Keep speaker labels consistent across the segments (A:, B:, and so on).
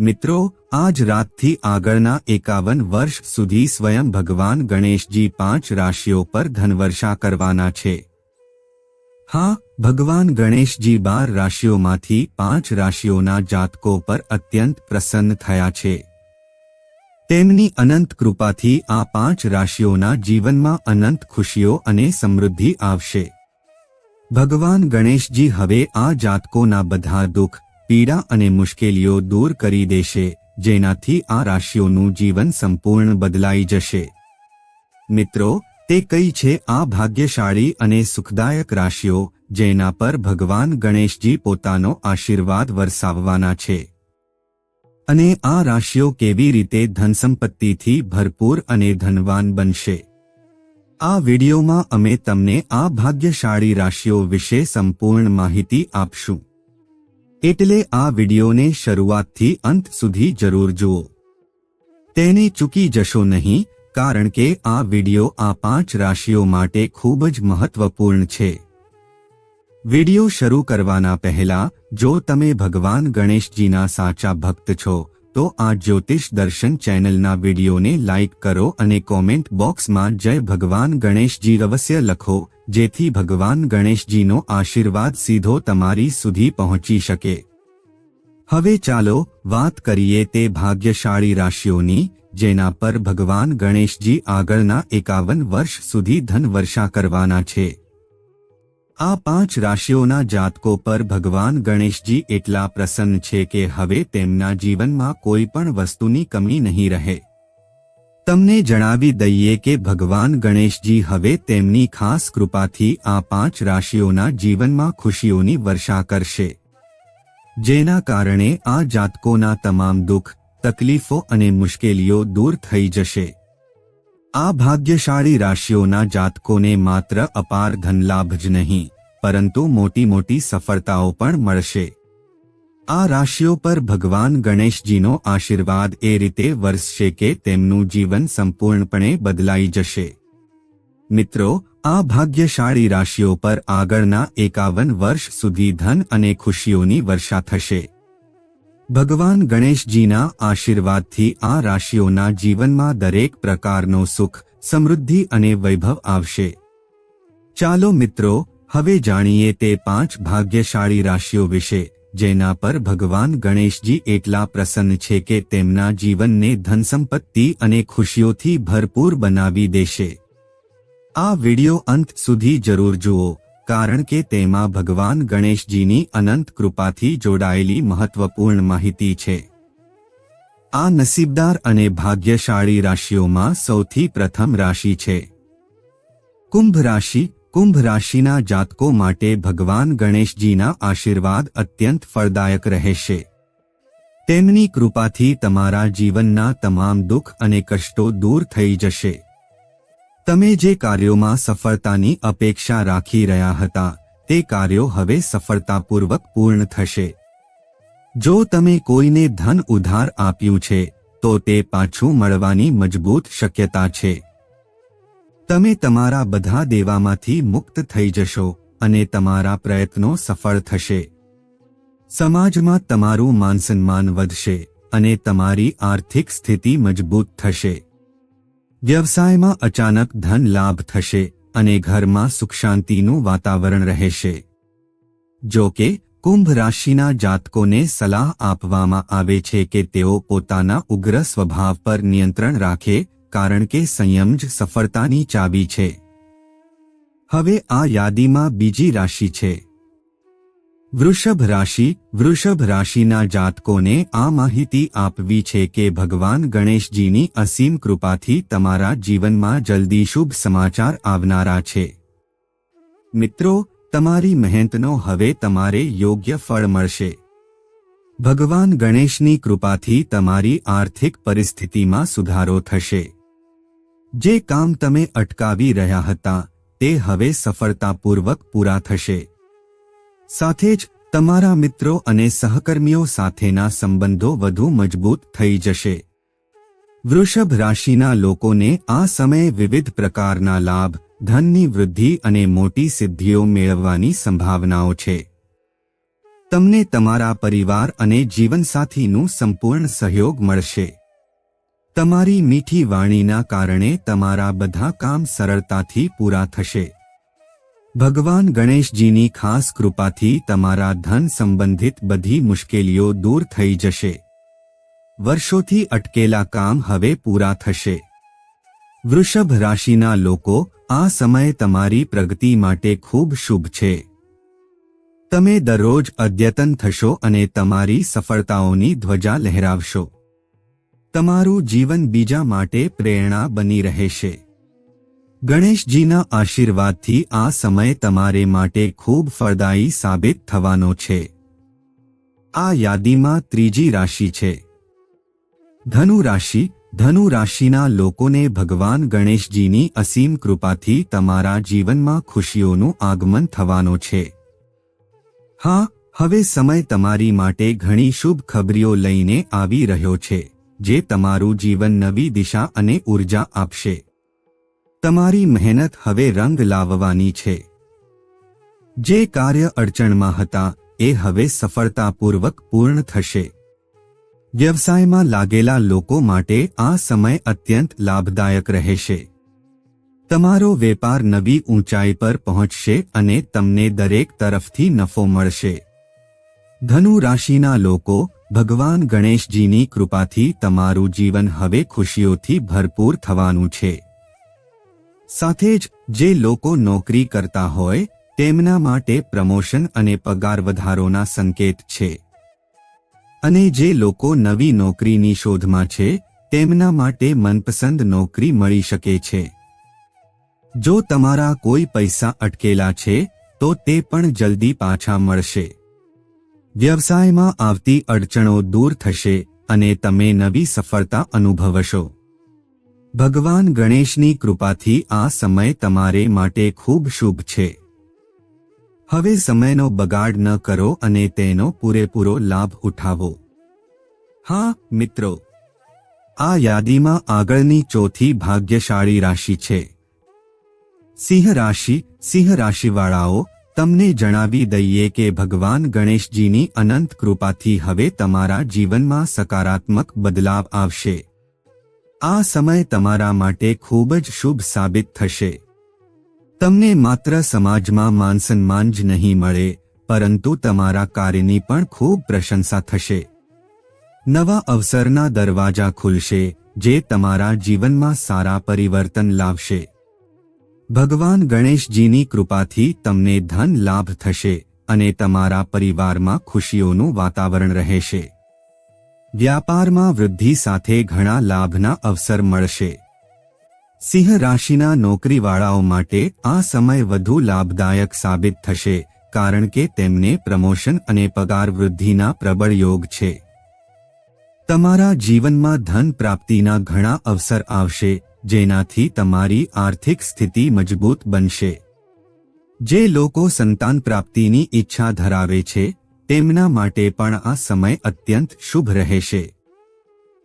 A: મિત્રો, આજ રાતથી આગળના એકાવન વર્ષ સુધી સ્વયં ભગવાન ગણેશજી પાંચ રાશિઓ પર ધનવર્ષા કરવાના છે. હા, ભગવાન ગણેશજી બાર રાશિઓમાંથી પાંચ રાશિઓના જાતકો પર અત્યંત પ્રસન્ન થયા છે. તેમની અનંત કૃપાથી આ પાંચ રાશિઓના જીવનમાં અનંત ખુશીઓ અને સમૃદ્ધિ આવશે. ભગવાન ગણેશજી હવે આ જાતકોના બધા દુઃખ પીડા અને મુશ્કેલીઓ દૂર કરી દેશે, જેનાથી આ રાશિઓનું જીવન સંપૂર્ણ બદલાઈ જશે. મિત્રો, તે કઈ છે? આ ભાગ્યશાળી અને સુખદાયક રાશિઓ, જેના પર ભગવાન ગણેશજી પોતાનો આશીર્વાદ વરસાવવાના છે. અને આ રાશિઓ કેવી રીતે ધનસંપત્તિથી ભરપૂર અને ધનવાન બનશે? આ વિડીયોમાં અમે તમને આ ભાગ્યશાળી રાશિઓ વિશે સંપૂર્ણ માહિતી આપશું. એટલે આ વિડીયોને શરૂઆતથી અંત સુધી જરૂર જુઓ. તેને ચૂકી જશો નહીં, કારણ કે આ વીડિયો આ પાંચ રાશિઓ માટે ખૂબ જ મહત્વપૂર્ણ છે. વીડિયો શરૂ કરવાના પહેલા, જો તમે ભગવાન ગણેશજીના સાચા ભક્ત છો તો આ જ્યોતિષ દર્શન ચેનલના વિડીયોને લાઇક કરો અને કોમેન્ટ બોક્સમાં જય ભગવાન ગણેશજી અવશ્ય લખો, જેથી ભગવાન ગણેશજીનો આશીર્વાદ સીધો તમારી સુધી પહોંચી શકે. હવે ચાલો વાત કરીએ તે ભાગ્યશાળી રાશિઓની, જેના પર ભગવાન ગણેશજી આગળના એકાવન વર્ષ સુધી ધન વર્ષા કરવાના છે. આ પાંચ રાશિઓના જાતકો પર ભગવાન ગણેશજી એટલા પ્રસન્ન છે કે હવે તેમના જીવનમાં કોઈ પણ વસ્તુની કમી નહીં રહે. તમને જણાવી દઈએ કે ભગવાન ગણેશજી હવે તેમની ખાસ કૃપાથી આ પાંચ રાશિઓના જીવનમાં ખુશીઓની વર્ષા કરશે. જેના કારણે આ જાતકોના તમામ દુઃખ, તકલીફો અને મુશ્કેલીઓ દૂર થઈ જશે. આ ભાગ્યશાળી રાશિઓના જાતકોને માત્ર અપાર ધનલાભ જ નહીં, પરંતુ મોટી મોટી સફળતાઓ પણ મળશે. આ રાશિઓ પર ભગવાન ગણેશજીનો આશીર્વાદ એ રીતે વરસશે કે તેમનું જીવન સંપૂર્ણપણે બદલાઈ જશે. મિત્રો, આ ભાગ્યશાળી રાશિઓ પર આગળના એકાવન વર્ષ સુધી ધન અને ખુશીઓની વર્ષા થશે. ભગવાન ગણેશજીના આશીર્વાદથી આ રાશિઓના જીવનમાં દરેક પ્રકારનો સુખ, સમૃદ્ધિ અને વૈભવ આવશે. ચાલો મિત્રો, હવે જાણીએ તે પાંચ ભાગ્યશાળી રાશિઓ વિશે, જેના પર ભગવાન ગણેશજી એટલા પ્રસન્ન છે કે તેમના જીવનને ધનસંપત્તિ અને ખુશીઓથી ભરપૂર બનાવી દેશે. આ વિડિયો અંત સુધી જરૂર જુઓ. કારણ કે તેમાં ભગવાન ગણેશજીની અનંત કૃપાથી જોડાયેલી મહત્વપૂર્ણ માહિતી છે. આ નસીબદાર અને ભાગ્યશાળી રાશિઓમાં સૌથી પ્રથમ રાશિ છે. કુંભ રાશિ, કુંભ રાશિના જાતકો માટે ભગવાન ગણેશજીના આશીર્વાદ અત્યંત ફળદાયક રહેશે. તેમની કૃપાથી તમારા જીવનના તમામ દુઃખ અને કષ્ટો દૂર થઈ જશે. તમે જે કાર્યોમાં સફળતાની અપેક્ષા રાખી રહ્યા હતા, તે કાર્યો હવે સફળતાપૂર્વક પૂર્ણ થશે. જો તમે કોઈને ધન ઉધાર આપ્યું છે, તો તે પાછું મળવાની મજબૂત શક્યતા છે. તમે તમારા બધા દેવામાંથી મુક્ત થઈ જશો અને તમારા પ્રયત્નો સફળ થશે. સમાજમાં તમારું માનસન્માન વધશે અને તમારી આર્થિક સ્થિતિ મજબૂત થશે. વ્યવસાયમાં અચાનક ધન લાભ થશે અને ઘરમાં સુખ શાંતિનું વાતાવરણ રહેશે. જો કે, કુંભ રાશિના જાતકોને સલાહ આપવામાં આવે છે કે તેઓ પોતાના ઉગ્ર સ્વભાવ પર નિયંત્રણ રાખે, કારણ કે સંયમ જ સફળતાની ચાવી છે. હવે આ યાદીમાં બીજી રાશિ છે. વૃષભ રાશિ, વૃષભ રાશિના જાતકોને આ માહિતી આપવી છે કે ભગવાન ગણેશજીની અસીમ કૃપાથી તમારા જીવનમાં જલ્દી શુભ સમાચાર આવનારા છે. મિત્રો, તમારી મહેનતનો હવે તમારે યોગ્ય ફળ મળશે. ભગવાન ગણેશની કૃપાથી તમારી આર્થિક પરિસ્થિતિમાં સુધારો થશે. જે કામ તમે અટકાવી રહ્યા હતા, તે હવે સફળતાપૂર્વક પૂરા થશે. સાથે જ તમારા મિત્રો અને સહકર્મીઓ સાથેના સંબંધો વધુ મજબૂત થઈ જશે. વૃષભ રાશિના લોકોને આ સમયે વિવિધ પ્રકારના લાભ, ધનની વૃદ્ધિ અને મોટી સિદ્ધિઓ મેળવવાની સંભાવનાઓ છે. તમને તમારા પરિવાર અને જીવનસાથીનું સંપૂર્ણ સહયોગ મળશે. તમારી મીઠી વાણીના કારણે તમારા બધા કામ સરળતાથી પૂરા થશે. ભગવાન ગણેશજીની ખાસ કૃપાથી તમારા ધન સંબંધિત બધી મુશ્કેલીઓ દૂર થઈ જશે. વર્ષોથી અટકેલા કામ હવે પૂરા થશે. વૃષભ રાશિના લોકો, આ સમય તમારી પ્રગતિ માટે ખૂબ શુભ છે. તમે દરરોજ અદ્યતન થશો અને તમારી સફળતાઓની ધ્વજા લહેરાવશો. તમારું જીવન બીજા માટે પ્રેરણા બની રહેશે. ગણેશજીના આશીર્વાદથી આ સમય તમારે માટે ખૂબ ફળદાયી સાબિત થવાનો છે. આ યાદીમાં ત્રીજી રાશિ છે. ધનુ રાશિ, ધનુ રાશિના લોકોને ભગવાન ગણેશજીની અસીમ કૃપાથી તમારા જીવનમાં ખુશીઓનું આગમન થવાનો છે. હા, હવે સમય તમારી માટે ઘણી શુભ ખબરીઓ લઈને આવી રહ્યો છે, જે તમારું જીવન નવી દિશા અને ઊર્જા આપશે. તમારી મહેનત હવે રંગ લાવવાની છે. જે કાર્ય અડચણમાં હતા, એ હવે સફળતાપૂર્વક પૂર્ણ થશે. વ્યવસાયમાં લાગેલા લોકો માટે આ સમય અત્યંત લાભદાયક રહેશે. તમારો વેપાર નવી ઊંચાઈ પર પહોંચશે અને તમને દરેક તરફથી નફો મળશે. ધનુ રાશિના લોકો, ભગવાન ગણેશજીની કૃપાથી તમારું જીવન હવે ખુશીઓથી ભરપૂર થવાનું છે. સાથે જ જે લોકો નોકરી કરતા હોય, તેમના માટે પ્રમોશન અને પગાર વધારોના સંકેત છે. અને જે લોકો નવી નોકરીની શોધમાં છે, તેમના માટે મનપસંદ નોકરી મળી શકે છે. જો તમારા કોઈ પૈસા અટકેલા છે, તો તે પણ જલ્દી પાછા મળશે. વ્યવસાયમાં આવતી અડચણો દૂર થશે અને તમે નવી સફળતા અનુભવશો. ભગવાન ગણેશની કૃપાથી આ સમય તમારે માટે ખૂબ શુભ છે. હવે સમયનો બગાડ ન કરો અને તેનો પૂરેપૂરો લાભ ઉઠાવો. હા, મિત્રો. આ યાદીમાં આગળની ચોથી ભાગ્યશાળી રાશિ છે. સિંહ રાશિ, સિંહ રાશિવાળાઓ, તમને જણાવી દઈએ કે ભગવાન ગણેશજીની અનંત કૃપાથી હવે તમારા જીવનમાં સકારાત્મક બદલાવ આવશે. આ સમય તમારા માટે ખૂબ જ શુભ સાબિત થશે. તમને માત્ર સમાજમાં માનસન્માન જ નહીં મળે, પરંતુ તમારા કાર્યની પણ ખૂબ પ્રશંસા થશે. નવા અવસરના દરવાજા ખુલશે, જે તમારા જીવનમાં સારા પરિવર્તન લાવશે. ભગવાન ગણેશજીની કૃપાથી તમને ધન લાભ થશે અને તમારા પરિવારમાં ખુશીઓનું વાતાવરણ રહેશે. વ્યાપારમાં વૃદ્ધિ સાથે ઘણા લાભના અવસર મળશે. સિંહ રાશિના નોકરીવાળાઓ માટે આ સમય વધુ લાભદાયક સાબિત થશે, કારણ કે તેમને પ્રમોશન અને પગાર વૃદ્ધિના પ્રબળ યોગ છે. તમારા જીવનમાં ધન પ્રાપ્તિના ઘણા અવસર આવશે, જેનાથી તમારી આર્થિક સ્થિતિ મજબૂત બનશે. જે લોકો સંતાન પ્રાપ્તિની ઈચ્છા ધરાવે છે તેમના માટે પણ આ સમય અત્યંત શુભ રહેશે.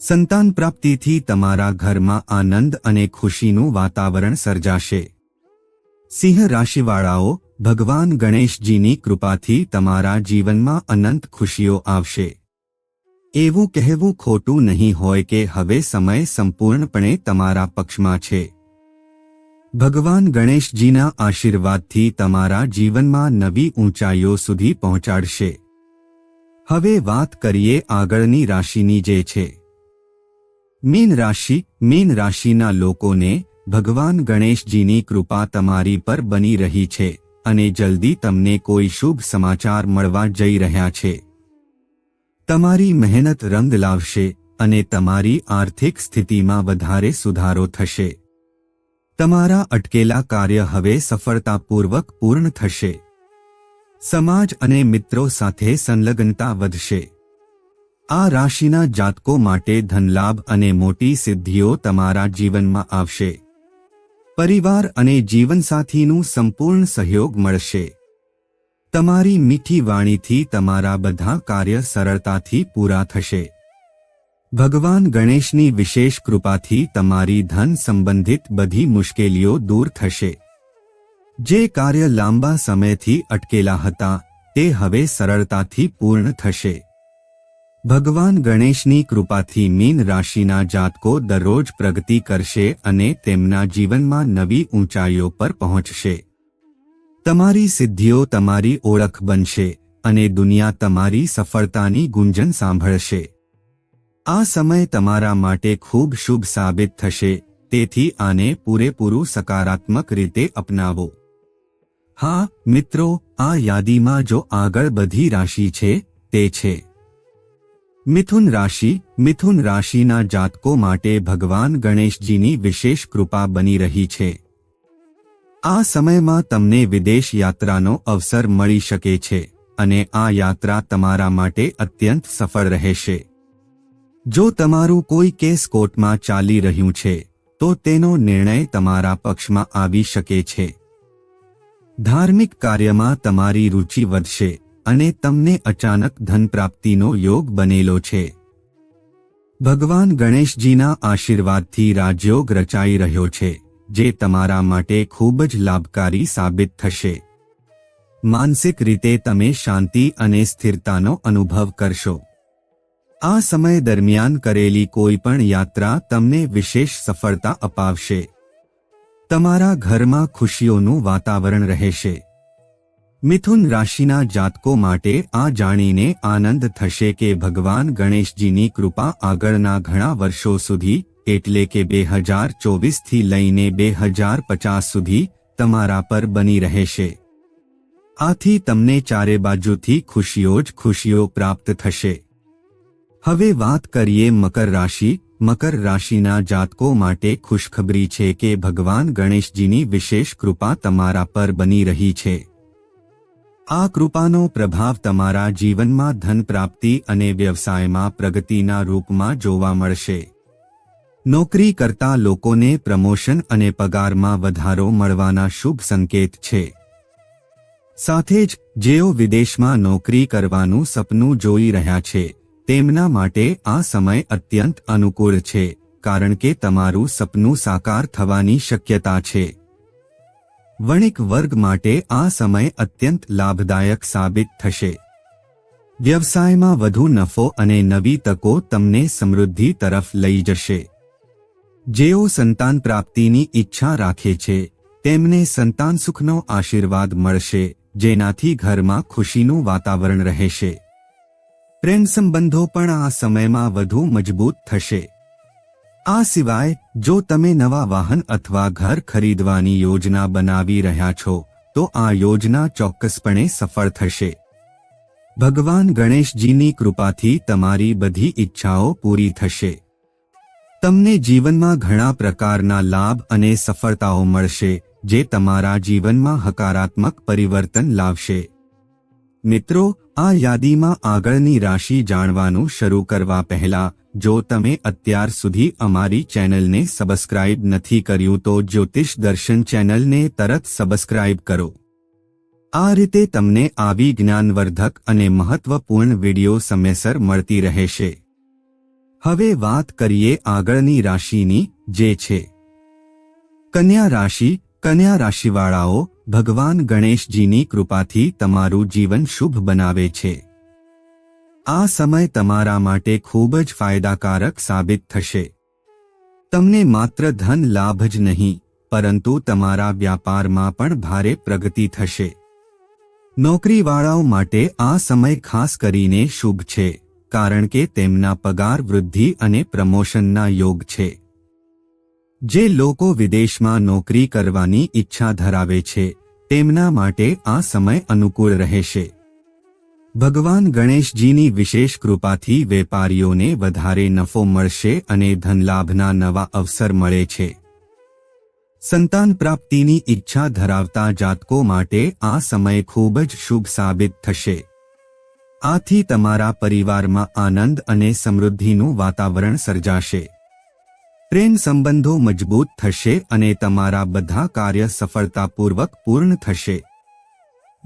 A: સંતાન પ્રાપ્તિથી તમારા ઘરમાં આનંદ અને ખુશીનું વાતાવરણ સર્જાશે. સિંહ રાશિવાળાઓ, ભગવાન ગણેશજીની કૃપાથી તમારા જીવનમાં અનંત ખુશીઓ આવશે. એવું કહેવું ખોટું નહીં હોય કે હવે સમય સંપૂર્ણપણે તમારા પક્ષમાં છે. ભગવાન ગણેશજીના આશીર્વાદથી તમારા જીવનમાં નવી ઊંચાઈઓ સુધી પહોંચાડશે. હવે વાત કરીએ આગળની રાશિની જે છે. મીન રાશિ, મીન રાશિના લોકોને ભગવાન ગણેશજીની કૃપા તમારી પર બની રહી છે અને જલ્દી તમને કોઈ શુભ સમાચાર મળવા જઈ રહ્યા છે. તમારી મહેનત રંગ લાવશે અને તમારી આર્થિક સ્થિતિમાં વધારે સુધારો થશે. તમારા અટકેલા કાર્ય હવે સફળતાપૂર્વક પૂર્ણ થશે. સમાજ અને મિત્રો સાથે સંલગ્નતા વધશે. આ રાશિના જાતકો માટે ધનલાભ અને મોટી સિદ્ધિઓ તમારા જીવનમાં આવશે. પરિવાર અને જીવનસાથીનું સંપૂર્ણ સહયોગ મળશે. તમારી મીઠી વાણીથી તમારા બધા કાર્ય સરળતાથી પૂરા થશે. ભગવાન ગણેશની વિશેષ કૃપાથી તમારી ધન સંબંધિત બધી મુશ્કેલીઓ દૂર થશે. જે કાર્ય લાંબા સમયથી અટકેલા હતા, તે હવે સરળતાથી પૂર્ણ થશે. ભગવાન ગણેશની કૃપાથી મીન રાશિના જાતકો દરરોજ પ્રગતિ કરશે અને તેમના જીવનમાં નવી ઊંચાઈઓ પર પહોંચશે. તમારી સિદ્ધિઓ તમારી ઓળખ બનશે અને દુનિયા તમારી સફળતાની ગુંજન સાંભળશે. આ સમય તમારા માટે ખૂબ શુભ સાબિત થશે, તેથી આને પૂરેપૂરું સકારાત્મક રીતે અપનાવો. હા, મિત્રો, આ યાદીમાં જો આગળ બધી રાશિ છે, તે છે. મિથુન રાશિ, મિથુન રાશિના જાતકો માટે ભગવાન ગણેશજીની વિશેષ કૃપા બની રહી છે. આ સમયમાં તમને વિદેશ યાત્રાનો અવસર મળી શકે છે અને આ યાત્રા તમારા માટે અત્યંત સફળ રહેશે. જો તમારું કોઈ કેસ કોર્ટમાં ચાલી રહ્યું છે, તો તેનો નિર્ણય તમારા પક્ષમાં આવી શકે છે. ધાર્મિક કાર્યમાં તમારી રુચિ વધશે અને તમને અચાનક ધન પ્રાપ્તિનો યોગ બનેલો છે. ભગવાન ગણેશજીના આશીર્વાદથી રાજયોગ રચાઈ રહ્યો છે, જે તમારા માટે ખૂબ જ લાભકારી સાબિત થશે. માનસિક રીતે તમે શાંતિ અને સ્થિરતાનો અનુભવ કરશો. આ સમય દરમિયાન કરેલી કોઈ પણ યાત્રા તમને વિશેષ સફળતા અપાવશે. તમારા ઘરમાં ખુશીઓનું વાતાવરણ રહેશે. મિથુન રાશિના જાતકો માટે આ જાણીને આનંદ થશે કે ભગવાન ગણેશજીની કૃપા આગળના ઘણા વર્ષો સુધી, એટલે કે બે હજાર ચોવીસથી લઈને બે હજાર પચાસ સુધી, તમારા પર બની રહેશે. આથી તમને ચારે બાજુથી ખુશીઓ જ ખુશીઓ પ્રાપ્ત થશે. હવે વાત કરીએ મકર રાશિ મકર રાશિના જાતકો માટે ખુશખબરી છે કે ભગવાન ગણેશજીની વિશેષ કૃપા તમારા પર બની રહી છે. આ કૃપાનો પ્રભાવ તમારા જીવનમાં ધન પ્રાપ્તિ અને વ્યવસાયમાં પ્રગતિના રૂપમાં જોવા મળશે. નોકરી કરતા લોકોને પ્રમોશન અને પગારમાં વધારો મળવાના શુભ સંકેત છે. સાથે જ જેઓ વિદેશમાં નોકરી કરવાનું સપનું જોઈ રહ્યા છે તેમના માટે આ સમય અત્યંત અનુકૂળ છે, કારણ કે તમારું સપનું સાકાર થવાની શક્યતા છે. વણિક વર્ગ માટે આ સમય અત્યંત લાભદાયક સાબિત થશે. વ્યવસાયમાં વધુ નફો અને નવી તકો તમને સમૃદ્ધિ તરફ લઈ જશે. જેઓ સંતાન પ્રાપ્તિની ઈચ્છા રાખે છે, તેમને સંતાન સુખનો આશીર્વાદ મળશે, જેનાથી ઘરમાં ખુશીનું વાતાવરણ રહેશે. પ્રેમ સંબંધો પણ આ સમયમાં વધુ મજબૂત થશે. આ સિવાય, જો તમે નવા વાહન અથવા ઘર ખરીદવાની યોજના બનાવી રહ્યા છો, તો આ યોજના ચોક્કસપણે સફળ થશે. ભગવાન ગણેશજીની કૃપાથી તમારી બધી ઈચ્છાઓ પૂરી થશે. તમને જીવનમાં ઘણા પ્રકારના લાભ અને સફળતાઓ મળશે, જે તમારા જીવનમાં હકારાત્મક પરિવર્તન લાવશે. મિત્રો, આ યાદીમાં આગળની રાશિ જાણવાનું શરૂ કરવા પહેલા, જો તમે અત્યાર સુધી અમારી ચેનલને સબસ્ક્રાઇબ નથી કર્યું તો જ્યોતિષ દર્શન ચેનલને તરત સબસ્ક્રાઇબ કરો. આ રીતે તમને આવી જ્ઞાનવર્ધક અને મહત્વપૂર્ણ વીડિયો સમયસર મળતી રહેશે. હવે વાત કરીએ આગળની રાશિની, જે છે. કન્યા રાશિ કન્યા રાશિવાળાઓ ભગવાન ગણેશજીની કૃપાથી તમારું જીવન શુભ બનાવે છે. આ સમય તમારા માટે ખૂબ જ ફાયદાકારક સાબિત થશે. તમને માત્ર ધન લાભ જ નહીં, પરંતુ તમારા વ્યાપારમાં પણ ભારે પ્રગતિ થશે. નોકરીવાળાઓ માટે આ સમય ખાસ કરીને શુભ છે, કારણ કે તેમના પગાર વૃદ્ધિ અને પ્રમોશનના યોગ છે. જે લોકો વિદેશમાં નોકરી કરવાની ઈચ્છા ધરાવે છે, તેમના માટે આ સમય અનુકૂળ રહેશે. ભગવાન ગણેશજીની વિશેષ કૃપાથી વેપારીઓને વધારે નફો મળશે અને ધનલાભના નવા અવસર મળે છે. સંતાન પ્રાપ્તિની ઈચ્છા ધરાવતા જાતકો માટે આ સમય ખૂબ જ શુભ સાબિત થશે. આથી તમારા પરિવારમાં આનંદ અને સમૃદ્ધિનું વાતાવરણ સર્જાશે. પ્રેમ સંબંધો મજબૂત થશે અને તમારા બધા કાર્ય સફળતાપૂર્વક પૂર્ણ થશે.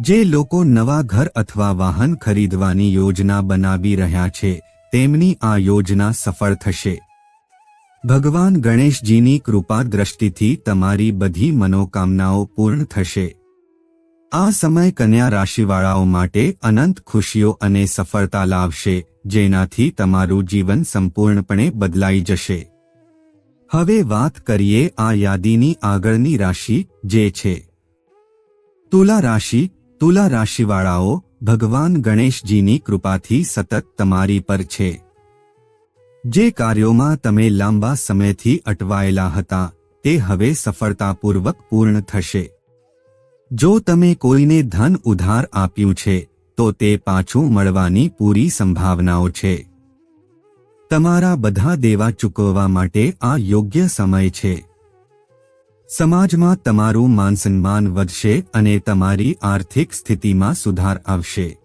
A: જે લોકો નવા ઘર અથવા વાહન ખરીદવાની યોજના બનાવી રહ્યા છે, તેમની આ યોજના સફળ થશે. ભગવાન ગણેશજીની કૃપા દ્રષ્ટિથી તમારી બધી મનોકામનાઓ પૂર્ણ થશે. આ સમય કન્યા રાશિવાળાઓ માટે અનંત ખુશીઓ અને સફળતા લાવશે, જેનાથી તમારું જીવન સંપૂર્ણપણે બદલાઈ જશે. હવે વાત કરીએ આ યાદીની આગળની રાશિ જે છે. તુલા રાશિ, તુલા રાશિવાળાઓ, ભગવાન ગણેશજીની કૃપાથી સતત તમારી પર છે. જે કાર્યોમાં તમે લાંબા સમયથી અટવાયેલા હતા, તે હવે સફળતાપૂર્વક પૂર્ણ થશે. જો તમે કોઈને ધન ઉધાર આપ્યું છે, તો તે પાછું મળવાની પૂરી સંભાવનાઓ છે. તમારા બધા દેવા ચૂકવવા માટે આ યોગ્ય સમય છે. સમાજમાં તમારું માનસન્માન વધશે અને તમારી આર્થિક સ્થિતિમાં સુધાર આવશે.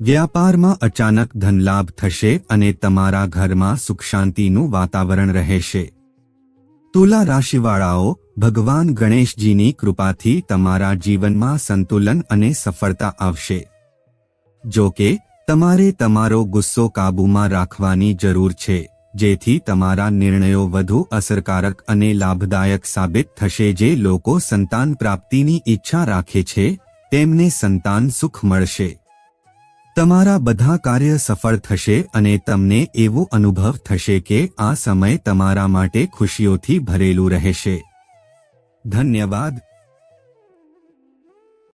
A: વ્યાપારમાં અચાનક ધનલાભ થશે અને તમારા ઘરમાં સુખ શાંતિનું વાતાવરણ રહેશે. તુલા રાશિવાળાઓ, ભગવાન ગણેશજીની કૃપાથી તમારા જીવનમાં સંતુલન અને સફળતા આવશે. જો કે તમારે તમારો ગુસ્સો કાબૂમાં રાખવાની જરૂર છે, જેથી તમારા નિર્ણયો વધુ અસરકારક અને લાભદાયક સાબિત થશે. જે લોકો સંતાન પ્રાપ્તિની ઈચ્છા રાખે છે, તેમને સંતાન સુખ મળશે. તમારા બધા કાર્ય સફળ થશે અને તમને એવો અનુભવ થશે કે આ સમય તમારા માટે ખુશીઓથી ભરેલું રહેશે. ધન્યવાદ.